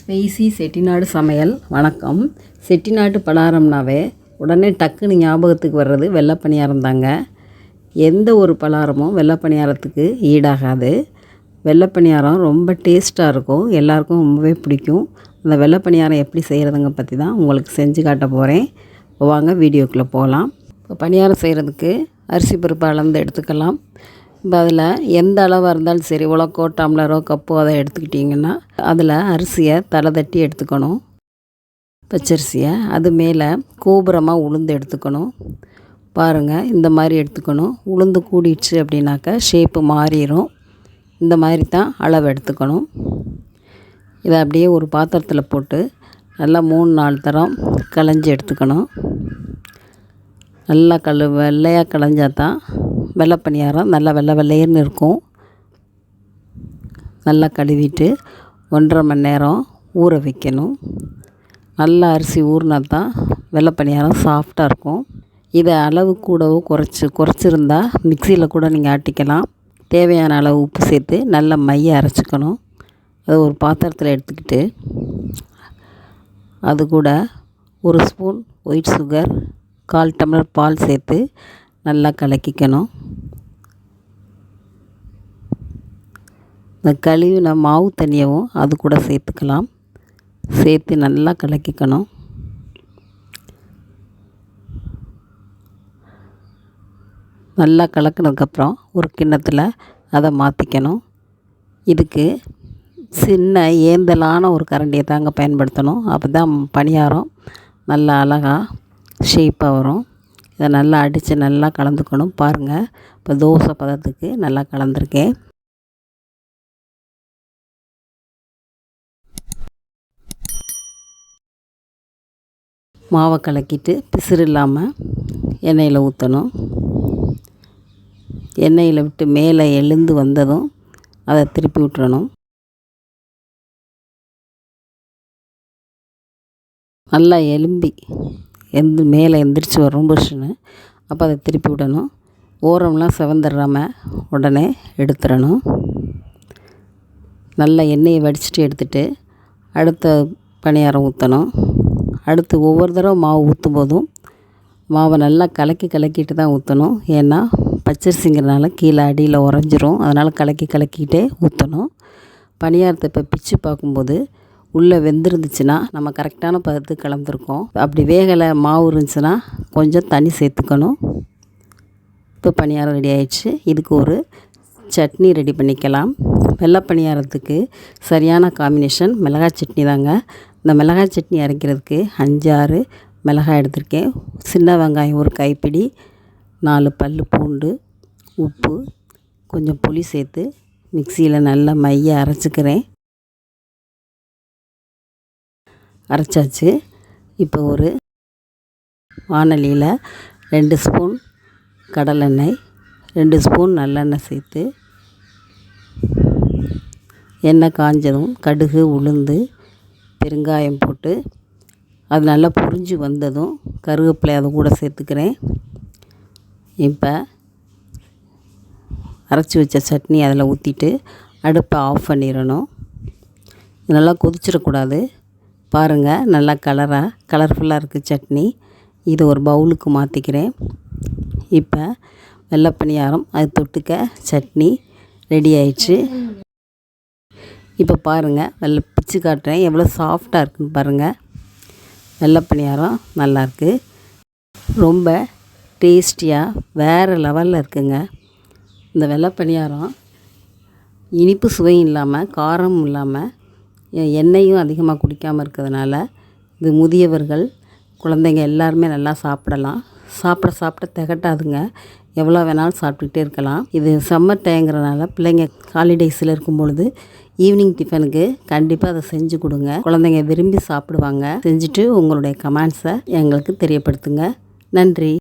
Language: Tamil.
ஸ்பைசி செட்டிநாடு சமையல். வணக்கம். செட்டிநாட்டு பலகாரம்னாவே உடனே டக்குன்னு ஞாபகத்துக்கு வர்றது வெள்ளை பணியாரம் தாங்க எந்த ஒரு பலகாரமும் வெள்ளை பணியாரத்துக்கு ஈடாகாது. வெள்ளை பணியாரம் ரொம்ப டேஸ்ட்டாக இருக்கும். எல்லாருக்கும் ரொம்பவே பிடிக்கும். அந்த வெள்ளை பணியாரம் எப்படி செய்கிறதுங்க பற்றி தான் உங்களுக்கு செஞ்சு காட்ட போகிறேன் வாங்க வீடியோக்குள்ளே போகலாம். இப்போ பணியாரம் செய்கிறதுக்கு அரிசி பருப்பு அளந்து எடுத்துக்கலாம். அதில் எந்த அளவாக இருந்தாலும் சரி உலக்கோ டம்ளரோ கப்போ அதை எடுத்துக்கிட்டிங்கன்னா அதில் அரிசியை தலை தட்டி எடுத்துக்கணும். பச்சரிசியை அது மேலே கோபுரமாக உளுந்து எடுத்துக்கணும். பாருங்கள் இந்த மாதிரி எடுத்துக்கணும். உளுந்து கூடிடுச்சு அப்படின்னாக்கா ஷேப்பு மாறிடும் இந்த மாதிரி தான் அளவு எடுத்துக்கணும். இதை அப்படியே ஒரு பாத்திரத்தில் போட்டு நல்லா மூணு நாலு தரம் களைஞ்சி எடுத்துக்கணும். நல்லா கழு வெள்ளையாக களைஞ்சா தான் வெள்ளை பணியாரம் நல்லா வெள்ளை வெள்ளையர்னு இருக்கும். நல்லா கழுவிட்டு ஒன்றரை மணி நேரம் ஊற வைக்கணும். நல்லா அரிசி ஊறினா தான் வெள்ளை பணியாரம் சாஃப்டாக இருக்கும். இதை அளவு கூடவோ குறைச்சி குறைச்சிருந்தா மிக்சியில் கூட நீங்கள் ஆட்டிக்கலாம். தேவையான அளவு உப்பு சேர்த்து நல்லா மைய அரைச்சிக்கணும். அதை ஒரு பாத்திரத்தில் எடுத்துக்கிட்டு அது கூட ஒரு ஸ்பூன் ஒயிட் சுகர் கால் டம்ளர் பால் சேர்த்து நல்லா கலக்கிக்கணும். இந்த கழுவின மாவு தண்ணியவும் அது கூட சேர்த்துக்கலாம். சேர்த்து நல்லா கலக்கிக்கணும். நல்லா கலக்கினதுக்கப்புறம் ஒரு கிண்ணத்தில் அதை மாற்றிக்கணும் இதுக்கு சின்ன ஏந்தலான ஒரு கரண்டியை தாங்க பயன்படுத்தணும். அப்போ தான் பணியாரம் நல்லா அழகாக ஷேப்பாக வரும். இதை நல்லா அடித்து நல்லா கலந்துக்கணும். பாருங்கள் இப்போ தோசை பதத்துக்கு நல்லா கலந்துருக்கேன். மாவை கலக்கிட்டு பிசிறு இல்லாமல் எண்ணெயில் ஊற்றணும் எண்ணெயில் விட்டு மேலே எழுந்து வந்ததும் அதை திருப்பி விட்டுறணும் நல்லா எலும்பி எந்த மேலே எந்திரிச்சு வரும் புஷ்ஷுன்னு அப்போ அதை திருப்பி விடணும். ஓரம்லாம் செவந்துடுறாமல் உடனே எடுத்துடணும். நல்லா எண்ணெயை வடிச்சிட்டு எடுத்துட்டு அடுத்த பணியாரம் ஊற்றணும் அடுத்து ஒவ்வொரு தடவை மாவு ஊற்றும் போதும் மாவை நல்லா கலக்கி கலக்கிட்டு தான் ஊற்றணும் ஏன்னா பச்சரிசிங்கிறனால கீழே அடியில் உறைஞ்சிரும். அதனால் கலக்கி கலக்கிட்டே ஊற்றணும் பணியாரத்தை இப்போ பிச்சு பார்க்கும்போது உள்ளே வெந்திருந்துச்சுன்னா நம்ம கரெக்டான பதத்து கலந்துருக்கோம் அப்படி வேகலை மாவு இருந்துச்சுன்னா கொஞ்சம் தண்ணி சேர்த்துக்கணும். இப்போ பணியாரம் ரெடி ஆயிடுச்சு. இதுக்கு ஒரு சட்னி ரெடி பண்ணிக்கலாம். வெள்ளை பணியாரத்துக்கு சரியான காம்பினேஷன் மிளகாய் சட்னி தாங்க. இந்த மிளகாய் சட்னி அரைக்கிறதுக்கு அஞ்சாறு மிளகாய் எடுத்திருக்கேன். சின்ன வெங்காயம் ஒரு கைப்பிடி நாலு பல் பூண்டு உப்பு கொஞ்சம் புளி சேர்த்து மிக்சியில் நல்லா மைய அரைச்சிக்கிறேன். அரைச்சாச்சு. இப்போ ஒரு வானலியில் ரெண்டு ஸ்பூன் கடலெண்ணெய் ரெண்டு ஸ்பூன் நல்லெண்ணெய் சேர்த்து எண்ணெய் காஞ்சதும் கடுகு உளுந்து பெருங்காயம் போட்டு அது நல்லா பொரிஞ்சு வந்ததும் கருவேப்பிலை அதை கூட சேர்த்துக்கிறேன். இப்போ அரைச்சி வச்ச சட்னி அதில் ஊற்றிட்டு அடுப்பை ஆஃப் பண்ணிடணும். நல்லா கொதிச்சிடக்கூடாது. பாருங்கள் நல்லா கலராக கலர்ஃபுல்லாக இருக்குது சட்னி. இது ஒரு பவுலுக்கு மாற்றிக்கிறேன் இப்போ வெள்ளை பணியாரம் அது தொட்டுக்க சட்னி ரெடி ஆயிடுச்சு. இப்போ பாருங்கள் வெள்ளை பிச்சு காட்டுறேன். எவ்வளோ சாஃப்டாக இருக்குன்னு பாருங்கள் வெள்ளை பணியாரம் நல்லாயிருக்கு ரொம்ப டேஸ்டியாக வேறு லெவலில் இருக்குங்க. இந்த வெள்ளை பணியாரம் இனிப்பு சுவையும் இல்லாமல் காரமும் இல்லாமல் எண்ணெயும் அதிகமாக குடிக்காமல் இருக்கிறதுனால இது முதியவர்கள் குழந்தைங்க எல்லாருமே நல்லா சாப்பிடலாம். சாப்பிட சாப்பிட திகட்டாதுங்க. எவ்வளோ வேணாலும் சாப்பிட்டுக்கிட்டே இருக்கலாம். இது சம்மர் டைங்கிறனால பிள்ளைங்க ஹாலிடேஸில் இருக்கும் பொழுது ஈவினிங் டிஃபனுக்கு கண்டிப்பாக அதை செஞ்சு கொடுங்க. குழந்தைங்க விரும்பி சாப்பிடுவாங்க. செஞ்சுட்டு உங்களுடைய கமெண்ட்ஸை எங்களுக்கு தெரியப்படுத்துங்க. நன்றி.